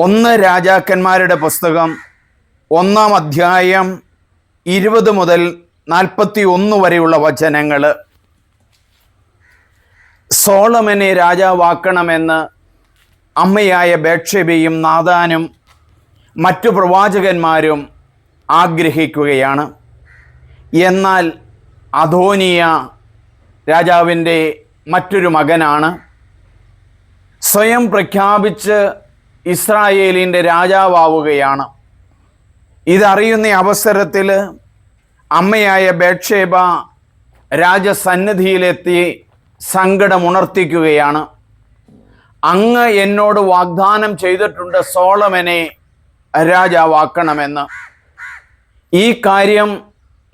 ഒന്ന് രാജാക്കന്മാരുടെ പുസ്തകം ഒന്നാം അധ്യായം ഇരുപത് മുതൽ നാൽപ്പത്തി ഒന്ന് വരെയുള്ള വചനങ്ങൾ. സോളമനെ രാജാവാക്കണമെന്ന് അമ്മയായ ബേക്ഷബയും നാദാനും മറ്റു പ്രവാചകന്മാരും ആഗ്രഹിക്കുകയാണ്. എന്നാൽ അധോനിയ രാജാവിന്റെ മറ്റൊരു മകനാണ്. സ്വയം പ്രഖ്യാപിച്ച് ഇസ്രായേലിന്റെ രാജാവാവുകയാണ്. ഇതറിയുന്ന അവസരത്തിൽ അമ്മയായ ബേക്ഷേബ രാജസന്നിധിയിലെത്തി സങ്കടമുണർത്തിക്കുകയാണ്. അങ്ങ് എന്നോട് വാഗ്ദാനം ചെയ്തിട്ടുണ്ട് സോളമനെ രാജാവാക്കണമെന്ന്. ഈ കാര്യം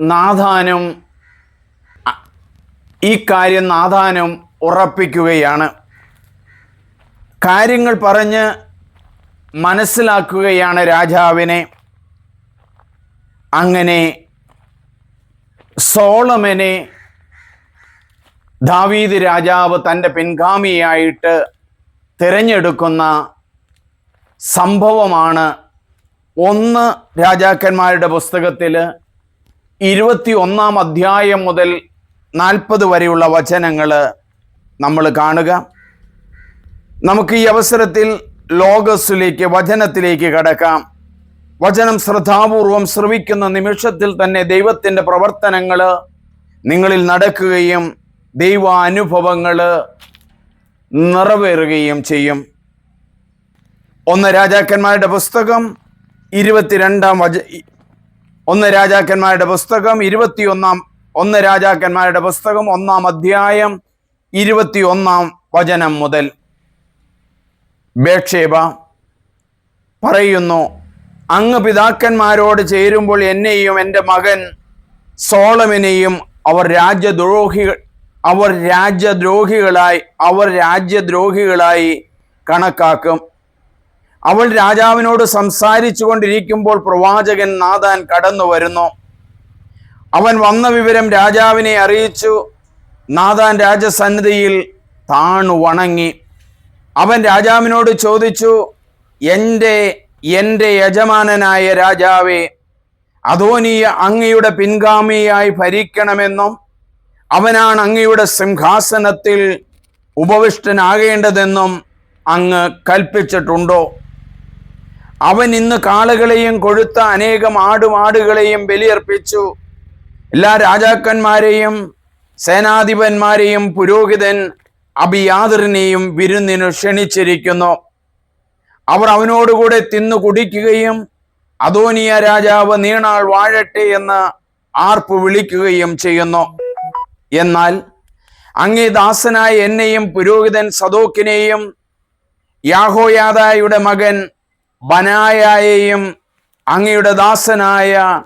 നാഥാനും ഈ കാര്യം നാഥാനും ഉറപ്പിക്കുകയാണ്. കാര്യങ്ങൾ പറഞ്ഞ് മനസ്സിലാക്കുകയാണ് രാജാവിനെ. അങ്ങനെ സോളമനെ ദാവീദ് രാജാവ് തന്റെ പിൻഗാമിയായിട്ട് തിരഞ്ഞെടുക്കുന്ന സംഭവമാണ് ഒന്ന് രാജാക്കന്മാരുടെ പുസ്തകത്തിൽ ഇരുപത്തി ഒന്നാം അധ്യായം മുതൽ നാൽപ്പത് വരെയുള്ള വചനങ്ങൾ നമ്മൾ കാണുക. നമുക്ക് ഈ അവസരത്തിൽ ലോകസിലേക്ക് വചനത്തിലേക്ക് കടക്കാം. വചനം ശ്രദ്ധാപൂർവം ശ്രവിക്കുന്ന നിമിഷത്തിൽ തന്നെ ദൈവത്തിന്റെ പ്രവർത്തനങ്ങൾ നിങ്ങളിൽ നടക്കുകയും ദൈവ അനുഭവങ്ങൾ നിറവേറുകയും ചെയ്യും. ഒന്ന് രാജാക്കന്മാരുടെ പുസ്തകം ഇരുപത്തിരണ്ടാം വച ഒന്ന് രാജാക്കന്മാരുടെ പുസ്തകം ഇരുപത്തിയൊന്നാം ഒന്ന് രാജാക്കന്മാരുടെ പുസ്തകം ഒന്നാം അധ്യായം ഇരുപത്തിയൊന്നാം വചനം മുതൽ. ബേക്ഷേബ പറയുന്നു അങ്ങ് പിതാക്കന്മാരോട് ചേരുമ്പോൾ എന്നെയും എന്റെ മകൻ സോളമിനെയും അവർ രാജ്യദ്രോഹികൾ അവർ രാജ്യദ്രോഹികളായി അവർ രാജ്യദ്രോഹികളായി കണക്കാക്കും. അവൾ രാജാവിനോട് സംസാരിച്ചു കൊണ്ടിരിക്കുമ്പോൾ പ്രവാചകൻ നാദാൻ കടന്നു വരുന്നു. അവൻ വന്ന വിവരം രാജാവിനെ അറിയിച്ചു. നാദാൻ രാജസന്നിധിയിൽ താണു വണങ്ങി അവൻ രാജാവിനോട് ചോദിച്ചു എന്റെ എന്റെ യജമാനനായ രാജാവേ അധോനിയ അങ്ങയുടെ പിൻഗാമിയായി ഭരിക്കണമെന്നും അവനാണ് അങ്ങയുടെ സിംഹാസനത്തിൽ ഉപവിഷ്ടനാകേണ്ടതെന്നും അങ്ങ് കൽപ്പിച്ചിട്ടുണ്ടോ? അവൻ ഇന്ന് കാളുകളെയും കൊഴുത്ത അനേകം ആടുമാടുകളെയും ബലിയർപ്പിച്ചു. എല്ലാ രാജാക്കന്മാരെയും സേനാധിപന്മാരെയും പുരോഹിതൻ അഭിയാദറിനെയും വിരുന്നിനു ക്ഷണിച്ചിരിക്കുന്നു. അവർ അവനോടുകൂടെ തിന്നു കുടിക്കുകയും അദോനിയ രാജാവ് നീണാൾ വാഴട്ടെ എന്ന് ആർപ്പ് വിളിക്കുകയും ചെയ്യുന്നു. എന്നാൽ അങ്ങേ ദാസനായ എന്നെയും പുരോഹിതൻ സദോക്കിനെയും യാഹോയാദായുടെ മകൻ ബനായായെയും അങ്ങയുടെ ദാസനായ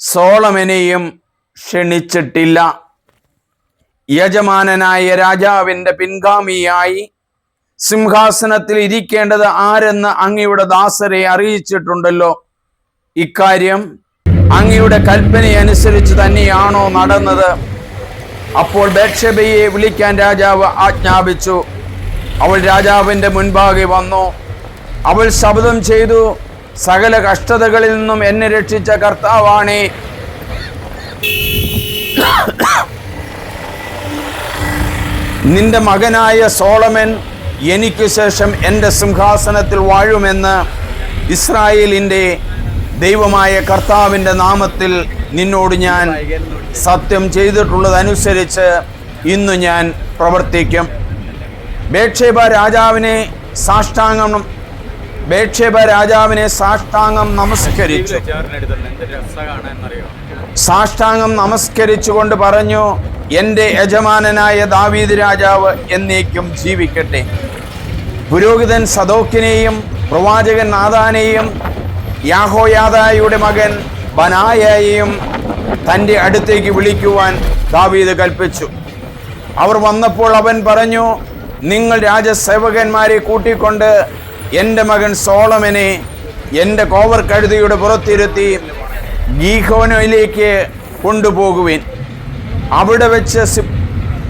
സോളമനെയും ക്ഷണിച്ചിട്ടില്ല. യജമാനനായ രാജാവിന്റെ പിൻഗാമിയായി സിംഹാസനത്തിൽ ഇരിക്കേണ്ടത് ആരെന്ന് അങ്ങയുടെ ദാസരെ അറിയിച്ചിട്ടുണ്ടല്ലോ. ഇക്കാര്യം അങ്ങയുടെ കൽപ്പനയനുസരിച്ച് തന്നെയാണോ നടന്നത്. അപ്പോൾ ബേക്ഷബയെ വിളിക്കാൻ രാജാവ് ആജ്ഞാപിച്ചു. അവൾ രാജാവിന്റെ മുൻപാകെ വന്നു. അവൾ ശബ്ദം ചെയ്തു. സകല കഷ്ടതകളിൽ നിന്നും എന്നെ രക്ഷിച്ച കർത്താവാണേ. നിന്റെ മകനായ സോളമൻ എനിക്ക് ശേഷം എന്റെ സിംഹാസനത്തിൽ വാഴുമെന്ന് ഇസ്രായേലിന്റെ ദൈവമായ കർത്താവിന്റെ നാമത്തിൽ നിന്നോട് ഞാൻ സത്യം ചെയ്തിട്ടുള്ളതനുസരിച്ച് ഇന്ന് ഞാൻ പ്രവർത്തിക്കും. ബേക്ഷേബ രാജാവിനെ സാഷ്ടാംഗം ബേക്ഷേബ രാജാവിനെ സാഷ്ടാംഗം നമസ്കരിച്ചു. സാഷ്ടാംഗം നമസ്കരിച്ചുകൊണ്ട് പറഞ്ഞു എന്റെ യജമാനനായ ദാവീദ് രാജാവ് എന്നേക്കും ജീവിക്കട്ടെ. പുരോഹിതൻ സദോക്കിനെയും പ്രവാചകൻ നാദാനെയും യാഹോയാദായുടെ മകൻ ബനായയെയും തന്റെ അടുത്തേക്ക് വിളിക്കുവാൻ ദാവീദ് കൽപ്പിച്ചു. അവർ വന്നപ്പോൾ അവൻ പറഞ്ഞു നിങ്ങൾ രാജസേവകന്മാരെ കൂട്ടിക്കൊണ്ട് എന്റെ മകൻ സോളമനെ എന്റെ കോവർ കഴുതിയുടെ പുറത്തിരുത്തി ഗീഹോനയിലേക്ക് കൊണ്ടുപോകുവിൻ. അവിടെ വെച്ച്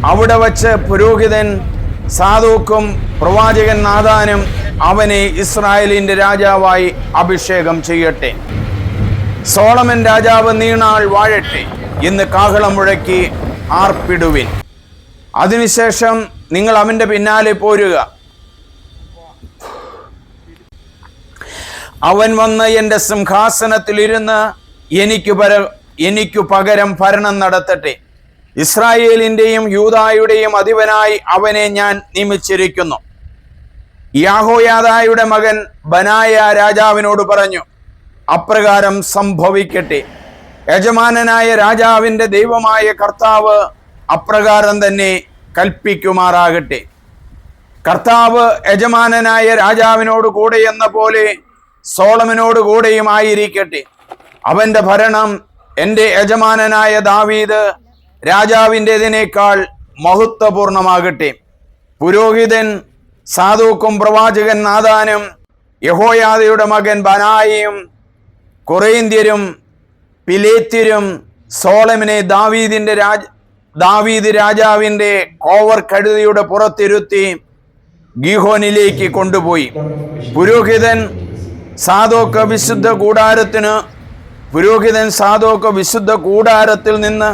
അവിടെ വച്ച് പുരോഹിതൻ സാധുക്കും പ്രവാചകൻ നാദാനും അവനെ ഇസ്രായേലിന്റെ രാജാവായി അഭിഷേകം ചെയ്യട്ടെ. സോളമൻ രാജാവ് നീണാൾ വാഴട്ടെ ഇന്ന് കാഹളം മുഴക്കി ആർപ്പിടുവിൻ. അതിനുശേഷം നിങ്ങൾ അവന്റെ പിന്നാലെ പോരുക. അവൻ വന്ന് എന്റെ സിംഹാസനത്തിൽ ഇരുന്ന് എനിക്ക് പര എനിക്കു പകരം ഭരണം നടത്തട്ടെ. ഇസ്രായേലിന്റെയും യൂതായുടെയും അധിപനായി അവനെ ഞാൻ നിയമിച്ചിരിക്കുന്നു. യാഹോയാദായുടെ മകൻ ബനായ രാജാവിനോട് പറഞ്ഞു അപ്രകാരം സംഭവിക്കട്ടെ. യജമാനനായ രാജാവിന്റെ ദൈവമായ കർത്താവ് അപ്രകാരം തന്നെ കൽപ്പിക്കുമാറാകട്ടെ. കർത്താവ് യജമാനനായ രാജാവിനോട് കൂടെ എന്ന പോലെ സോളമനോട് കൂടെയുമായിരിക്കട്ടെ. അവന്റെ ഭരണം എന്റെ യജമാനനായ ദാവീദ് രാജാവിന്റെതിനേക്കാൾ മഹത്വപൂർണമാകട്ടെ. പുരോഹിതൻ സാധുക്കും പ്രവാചകൻ നാദാനും യഹോയാദയുടെ മകൻ ബനായിയും കൊറേന്ത്യരും പിലേത്യരും സോളമിനെ ദാവീദിന്റെ രാജ ദാവീദ് രാജാവിന്റെ കോവർ കഴുതിയുടെ പുറത്തിരുത്തി ഗീഹോനിലേക്ക് കൊണ്ടുപോയി. പുരോഹിതൻ സാധോക്ക് വിശുദ്ധ കൂടാരത്തിന് പുരോഹിതൻ സാധോക്ക് വിശുദ്ധ കൂടാരത്തിൽ നിന്ന്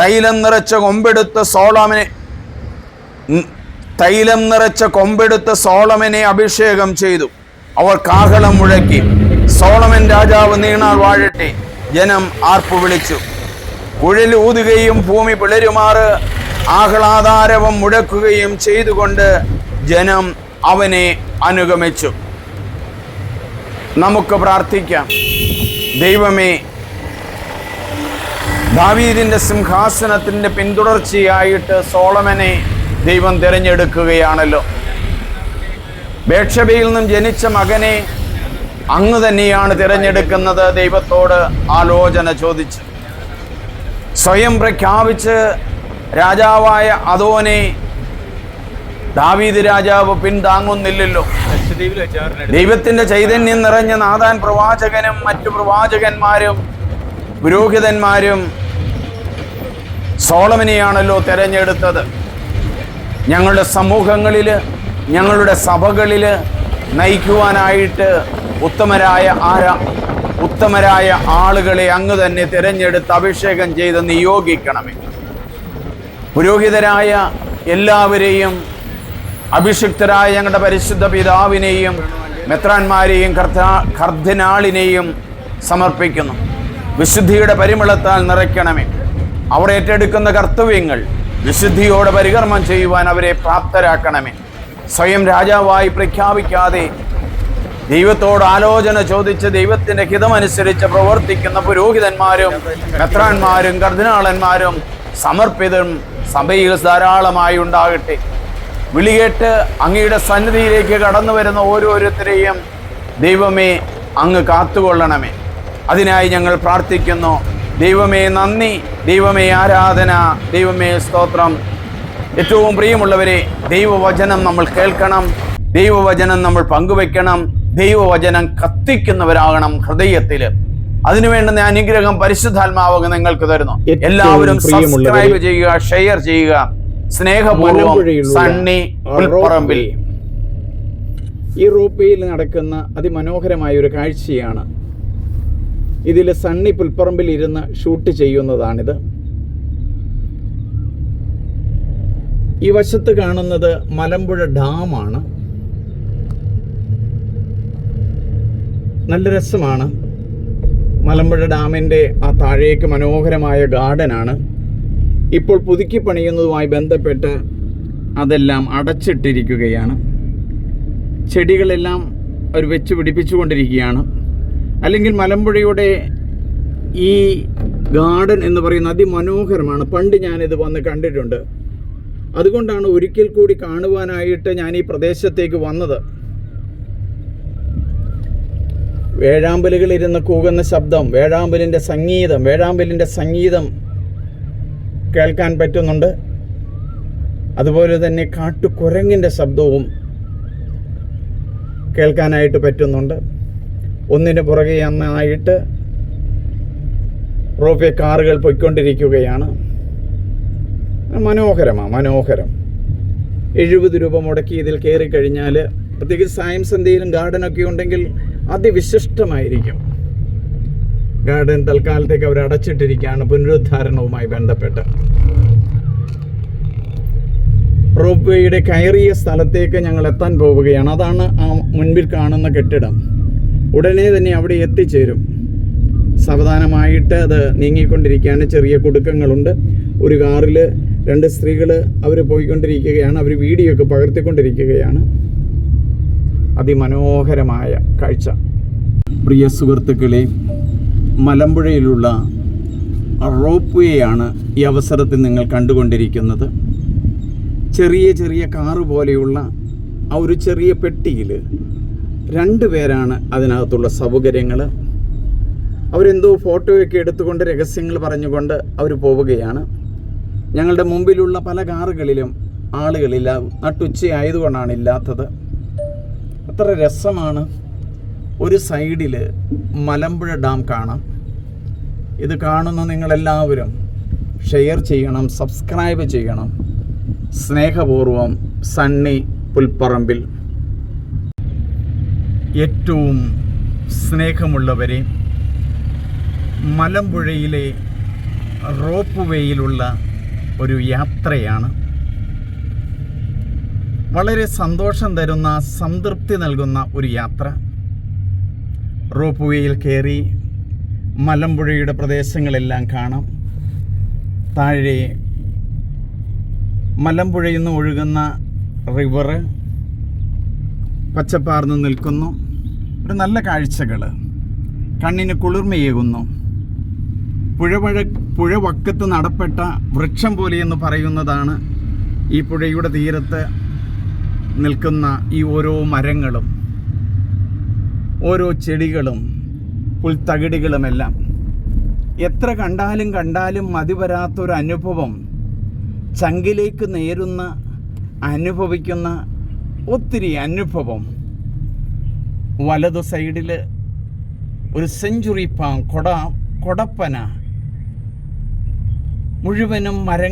തൈലം നിറച്ച കൊമ്പെടുത്ത സോളമനെ തൈലം നിറച്ച കൊമ്പെടുത്ത സോളമനെ അഭിഷേകം ചെയ്തു. അവർ കാഹളം മുഴക്കി. സോളമൻ രാജാവ് നീണാൾ വാഴട്ടെ ജനം ആർപ്പു വിളിച്ചു. കുഴൽ ഊതുകയും ഭൂമി പിളരുമാറ് ആഹ്ലാദാരവം മുഴക്കുകയും ചെയ്തുകൊണ്ട് ജനം അവനെ അനുഗമിച്ചു. നമുക്ക് പ്രാർത്ഥിക്കാം. ദൈവമേ ദാവീദിന്റെ സിംഹാസനത്തിന്റെ പിന്തുടർച്ചയായിട്ട് സോളമനെ ദൈവം തിരഞ്ഞെടുക്കുകയാണല്ലോ. ബേക്ഷബയിൽ നിന്നും ജനിച്ച മകനെ അങ്ങ് തന്നെയാണ് തിരഞ്ഞെടുക്കുന്നത് ദൈവത്തോട് ആലോചന ചോദിച്ച്. സ്വയം പ്രഖ്യാപിച്ച് രാജാവായ അതോനെ ദാവീദ് രാജാവ് വെച്ചാറിന് ദൈവത്തിന്റെ ചൈതന്യം നിറഞ്ഞ നാദാൻ പ്രവാചകനും മറ്റു പ്രവാചകന്മാരും പുരോഹിതന്മാരും സോളമനെയാണല്ലോ തെരഞ്ഞെടുത്തത്. ഞങ്ങളുടെ സമൂഹങ്ങളിൽ ഞങ്ങളുടെ സഭകളിൽ നയിക്കുവാനായിട്ട് ഉത്തമരായ ആരാ? ഉത്തമരായ ആളുകളെ അങ്ങ് തന്നെ തിരഞ്ഞെടുത്ത് അഭിഷേകം ചെയ്ത് നിയോഗിക്കണമേ. പുരോഹിതരായ എല്ലാവരെയും അഭിഷിക്തരായ ഞങ്ങളുടെ പരിശുദ്ധ പിതാവിനെയും മെത്രാന്മാരെയും കർദിനാളിനെയും സമർപ്പിക്കുന്നു. വിശുദ്ധിയുടെ പരിമളത്താൽ നിറയ്ക്കണമേ. അവർ ഏറ്റെടുക്കുന്ന കർത്തവ്യങ്ങൾ വിശുദ്ധിയോടെ പരികർമ്മം ചെയ്യുവാൻ അവരെ പ്രാപ്തരാക്കണമേ. സ്വയം രാജാവായി പ്രഖ്യാപിക്കാതെ ദൈവത്തോട് ആലോചന ചോദിച്ച് ദൈവത്തിന്റെ ഹിതമനുസരിച്ച് പ്രവർത്തിക്കുന്ന പുരോഹിതന്മാരും മെത്രാന്മാരും കർദിനാളന്മാരും സമർപ്പിതരും സഭയിൽ ധാരാളമായി ഉണ്ടാകട്ടെ. വിളികേട്ട് അങ്ങയുടെ സന്നിധിയിലേക്ക് കടന്നു വരുന്ന ഓരോരുത്തരെയും ദൈവമേ അങ്ങ് കാത്തുകൊള്ളണമേ. അതിനായി ഞങ്ങൾ പ്രാർത്ഥിക്കുന്നു. ദൈവമേ നന്ദി ദൈവമേ ആരാധന ദൈവമേ സ്തോത്രം. ഏറ്റവും പ്രിയമുള്ളവരെ ദൈവവചനം നമ്മൾ കേൾക്കണം. ദൈവവചനം നമ്മൾ പങ്കുവെക്കണം. ദൈവവചനം കത്തിക്കുന്നവരാകണം ഹൃദയത്തിൽ. അതിനുവേണ്ടുന്ന അനുഗ്രഹം പരിശുദ്ധാത്മാവ് നിങ്ങൾക്ക് തരുന്നു. എല്ലാവരും സബ്സ്ക്രൈബ് ചെയ്യുക ഷെയർ ചെയ്യുക. സ്നേഹപൂർവം സണ്ണി പുൽപ്പറമ്പിൽ ഈ റോപ്പേയിൽ നടക്കുന്ന അതിമനോഹരമായ ഒരു കാഴ്ചയാണ്. ഇതിൽ സണ്ണി പുൽപ്പറമ്പിൽ ഇരുന്ന് ഷൂട്ട് ചെയ്യുന്നതാണിത്. ഈ വശത്ത് കാണുന്നത് മലമ്പുഴ ഡാമാണ്. നല്ല രസമാണ്. മലമ്പുഴ ഡാമിന്റെ ആ താഴേക്ക് മനോഹരമായ ഗാർഡനാണ്. ഇപ്പോൾ പുതുക്കി പണിയുന്നതുമായി ബന്ധപ്പെട്ട് അതെല്ലാം അടച്ചിട്ടിരിക്കുകയാണ്. ചെടികളെല്ലാം അവർ വെച്ച് പിടിപ്പിച്ചുകൊണ്ടിരിക്കുകയാണ്. അല്ലെങ്കിൽ മലമ്പുഴയുടെ ഈ ഗാർഡൻ എന്ന് പറയുന്ന അതിമനോഹരമാണ്. പണ്ട് ഞാനിത് വന്ന് കണ്ടിട്ടുണ്ട്. അതുകൊണ്ടാണ് ഒരിക്കൽ കൂടി കാണുവാനായിട്ട് ഞാൻ ഈ പ്രദേശത്തേക്ക് വന്നത്. വേഴാമ്പലുകളിരുന്ന് കൂകുന്ന ശബ്ദം വേഴാമ്പലിന്റെ സംഗീതം വേഴാമ്പലിന്റെ സംഗീതം കേൾക്കാൻ പറ്റുന്നുണ്ട്. അതുപോലെ തന്നെ കാട്ടുകുരങ്ങിന്റെ ശബ്ദവും കേൾക്കാനായിട്ട് പറ്റുന്നുണ്ട്. ഒന്നിന് പുറകെ ഒന്നായിട്ട് റോപ്പിയ കാറുകൾ പൊയ്ക്കൊണ്ടിരിക്കുകയാണ്. മനോഹരമാണ് മനോഹരം. എഴുപത് രൂപ മുടക്കി ഇതിൽ കയറി കഴിഞ്ഞാൽ പ്രത്യേകിച്ച് സയൻസ് എന്തെങ്കിലും ഗാർഡനൊക്കെ ഉണ്ടെങ്കിൽ അതിവിശിഷ്ടമായിരിക്കും. ഗാർഡൻ തൽക്കാലത്തേക്ക് അവർ അടച്ചിട്ടിരിക്കുകയാണ്. പുനരുദ്ധാരണവുമായി ബന്ധപ്പെട്ട്. റോപ്പ് വേയുടെ കയറിയ സ്ഥലത്തേക്ക് ഞങ്ങൾ എത്താൻ പോവുകയാണ്. അതാണ് ആ മുൻപിൽ കാണുന്ന കെട്ടിടം. ഉടനെ തന്നെ അവിടെ എത്തിച്ചേരും. സാവധാനമായിട്ട് അത് നീങ്ങിക്കൊണ്ടിരിക്കുകയാണ്. ചെറിയ കുടുക്കങ്ങളുണ്ട്. ഒരു കാറിൽ രണ്ട് സ്ത്രീകൾ അവർ പോയിക്കൊണ്ടിരിക്കുകയാണ്. അവർ വീഡിയോ ഒക്കെ പകർത്തിക്കൊണ്ടിരിക്കുകയാണ്. അതിമനോഹരമായ കാഴ്ച. പ്രിയ സുഹൃത്തുക്കളെ മലമ്പുഴയിലുള്ള റോപ്പ് വേ ആണ് ഈ അവസരത്തിൽ നിങ്ങൾ കണ്ടുകൊണ്ടിരിക്കുന്നത്. ചെറിയ ചെറിയ കാറ് പോലെയുള്ള ആ ഒരു ചെറിയ പെട്ടിയിൽ രണ്ട് പേരാണ് അതിനകത്തുള്ള സൗകര്യങ്ങൾ അവരെന്തോ ഫോട്ടോയൊക്കെ എടുത്തുകൊണ്ട് രഹസ്യങ്ങൾ പറഞ്ഞുകൊണ്ട് അവർ പോവുകയാണ്. ഞങ്ങളുടെ മുമ്പിലുള്ള പല കാറുകളിലും ആളുകളില്ല നട്ടുച്ചയായതുകൊണ്ടാണ് ഇല്ലാത്തത്. അത്ര രസമാണ്. ഒരു സൈഡിൽ മലമ്പുഴ ഡാം കാണാം. ഇത് കാണുന്ന നിങ്ങളെല്ലാവരും ഷെയർ ചെയ്യണം സബ്സ്ക്രൈബ് ചെയ്യണം. സ്നേഹപൂർവം സണ്ണി പുൽപ്പറമ്പിൽ. ഏറ്റവും സ്നേഹമുള്ളവരെ മലമ്പുഴയിലെ റോപ്പ് വേയിലുള്ള ഒരു യാത്രയാണ്. വളരെ സന്തോഷം തരുന്ന സംതൃപ്തി നൽകുന്ന ഒരു യാത്ര. റോപ്പ് വേയിൽ കയറി മലമ്പുഴയുടെ പ്രദേശങ്ങളെല്ലാം കാണാം. താഴെ മലമ്പുഴയിൽ നിന്ന് ഒഴുകുന്ന റിവർ പച്ചപ്പാർന്ന് നിൽക്കുന്നു. ഒരു നല്ല കാഴ്ചകൾ കണ്ണിന് കുളിർമയേകുന്നു. പുഴവഴ പുഴവക്കത്ത് നടപ്പെട്ട വൃക്ഷം പോലെ എന്ന് പറയുന്നതാണ് ഈ പുഴയുടെ തീരത്ത് നിൽക്കുന്ന ഈ ഓരോ മരങ്ങളും. ഓരോ ചെടികളും പുൽത്തകിടികളുമെല്ലാം. എത്ര കണ്ടാലും കണ്ടാലും മതി വരാത്തൊരു അനുഭവം ചങ്കിലേക്ക് നേരുന്ന അനുഭവിക്കുന്ന ഒത്തിരി അനുഭവം. വലതു സൈഡിൽ ഒരു സെഞ്ചുറി പാം കൊട കൊടപ്പന. മുഴുവനും മര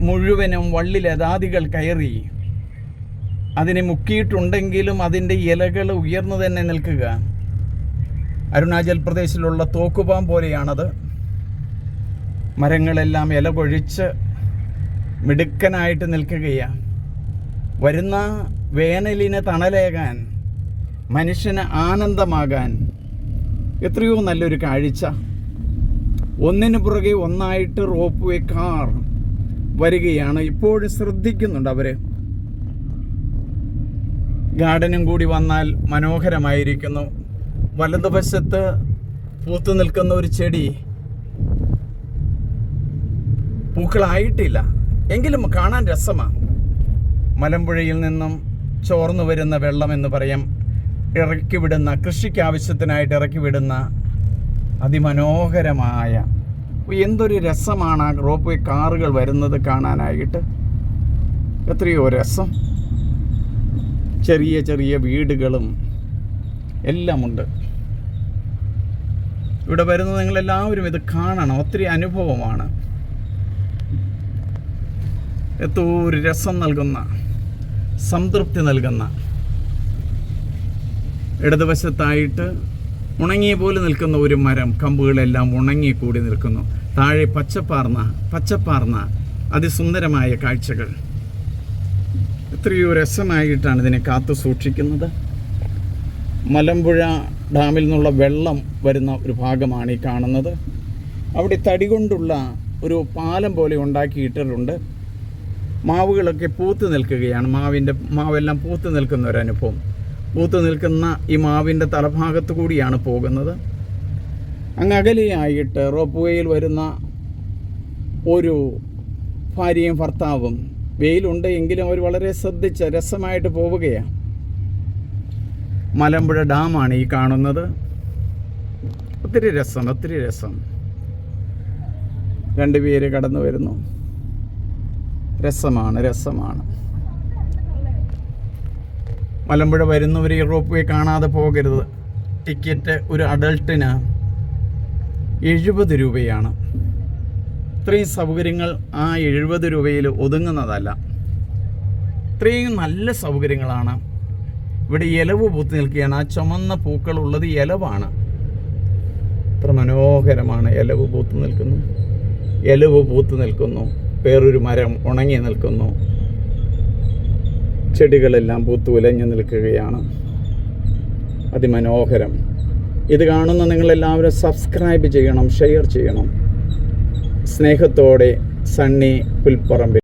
മുഴുവനും വള്ളിലതാദികൾ കയറി. അതിനെ മുക്കിയിട്ടുണ്ടെങ്കിലും അതിന്റെ ഇലകൾ ഉയർന്നു തന്നെ നിൽക്കുക. അരുണാചൽ പ്രദേശിലുള്ള തോക്കുപാം പോലെയാണത്. മരങ്ങളെല്ലാം ഇല കൊഴിച്ച് മിടുക്കനായിട്ട് നിൽക്കുകയാണ് വരുന്ന വേനലിന് തണലേകാൻ മനുഷ്യന് ആനന്ദമാകാൻ എത്രയോ നല്ലൊരു കാഴ്ച. ഒന്നിനു പുറകെ ഒന്നായിട്ട് റോപ്പ് വേ കാർ വരികയാണ്. ഇപ്പോഴും ശ്രദ്ധിക്കുന്നുണ്ട് അവർ. ഗാർഡനും കൂടി വന്നാൽ മനോഹരമായിരിക്കുന്നു. വലതുവശത്ത് പൂത്തു നിൽക്കുന്ന ഒരു ചെടി പൂക്കളായിട്ടില്ല. എങ്കിലും കാണാൻ രസമാണ് മലമ്പുഴയിൽ നിന്നും ചോർന്നു വരുന്ന വെള്ളം എന്ന് പറയാം. ഇറക്കി വിടുന്ന കൃഷിക്ക് ആവശ്യത്തിനായിട്ട് ഇറക്കി വിടുന്ന അതിമനോഹരമായ എന്തൊരു രസമാണ് ആ റോപ്പ് കാറുകൾ വരുന്നത് കാണാനായിട്ട്. എത്രയോ രസം. ചെറിയ ചെറിയ വീടുകളും എല്ലാമുണ്ട്. ഇവിടെ വരുന്ന നിങ്ങളെല്ലാവരും ഇത് കാണണം. ഒത്തിരി അനുഭവമാണ്. എത്തോ ഒരു രസം നൽകുന്ന സംതൃപ്തി നൽകുന്ന. ഇടതുവശത്തായിട്ട് ഉണങ്ങിയ പോലെ നിൽക്കുന്ന ഒരു മരം കമ്പുകളെല്ലാം ഉണങ്ങി കൂടി നിൽക്കുന്നു. താഴെ പച്ചപ്പാർന്ന പച്ചപ്പാർന്ന അതിസുന്ദരമായ കാഴ്ചകൾ. എത്രയോ രസമായിട്ടാണ് ഇതിനെ കാത്തു സൂക്ഷിക്കുന്നത്. മലമ്പുഴ ഡാമിൽ നിന്നുള്ള വെള്ളം വരുന്ന ഒരു ഭാഗമാണ് ഈ കാണുന്നത്. അവിടെ തടി കൊണ്ടുള്ള ഒരു പാലം പോലെ ഉണ്ടാക്കിയിട്ടിട്ടുണ്ട്. മാവുകളൊക്കെ പൂത്ത് നിൽക്കുകയാണ്. മാവിന്റെ മാവെല്ലാം പൂത്ത് നിൽക്കുന്ന ഒരു അനുഭവം. പൂത്ത് നിൽക്കുന്ന ഈ മാവിന്റെ തലഭാഗത്ത് കൂടിയാണ് പോകുന്നത്. അങ്ങ് അകലെയായിട്ട് റോപ്പ് വേയിൽ വരുന്ന ഒരു ഭാര്യയും ഭർത്താവും വെയിലുണ്ട് എങ്കിലും അവർ വളരെ ശ്രദ്ധിച്ച രസമായിട്ട് പോവുകയാണ്. മലമ്പുഴ ഡാമാണ് ഈ കാണുന്നത്. ഒത്തിരി രസം ഒത്തിരി രസം. രണ്ടുപേര് കടന്നു വരുന്നു. രസമാണ് രസമാണ്. മലമ്പുഴ വരുന്നവർ റോപ്പ് വേ കാണാതെ പോകരുത്. ടിക്കറ്റ് ഒരു അഡൾട്ടിന് എഴുപത് രൂപയാണ്. ഇത്രയും സൗകര്യങ്ങൾ ആ എഴുപത് രൂപയിൽ ഒതുങ്ങുന്നതല്ല. ഇത്രയും നല്ല സൗകര്യങ്ങളാണ്. ഇവിടെ ഇലവ് പൂത്ത് നിൽക്കുകയാണ്. ആ ചുമന്ന പൂക്കളുള്ളത് ഇലവാണ് എത്ര മനോഹരമാണ് ഇലവ് പൂത്ത് നിൽക്കുന്നു. ഇലവ് പൂത്ത് നിൽക്കുന്നു. വേറൊരു മരം ഉണങ്ങി നിൽക്കുന്നു. ചെടികളെല്ലാം പൂത്ത് ഉലഞ്ഞു നിൽക്കുകയാണ്. അതിമനോഹരം. ഇത് കാണുന്ന നിങ്ങളെല്ലാവരും സബ്സ്ക്രൈബ് ചെയ്യണം ഷെയർ ചെയ്യണം. സ്നേഹത്തോടെ സണ്ണി പുൽപ്പറമ്പിൽ.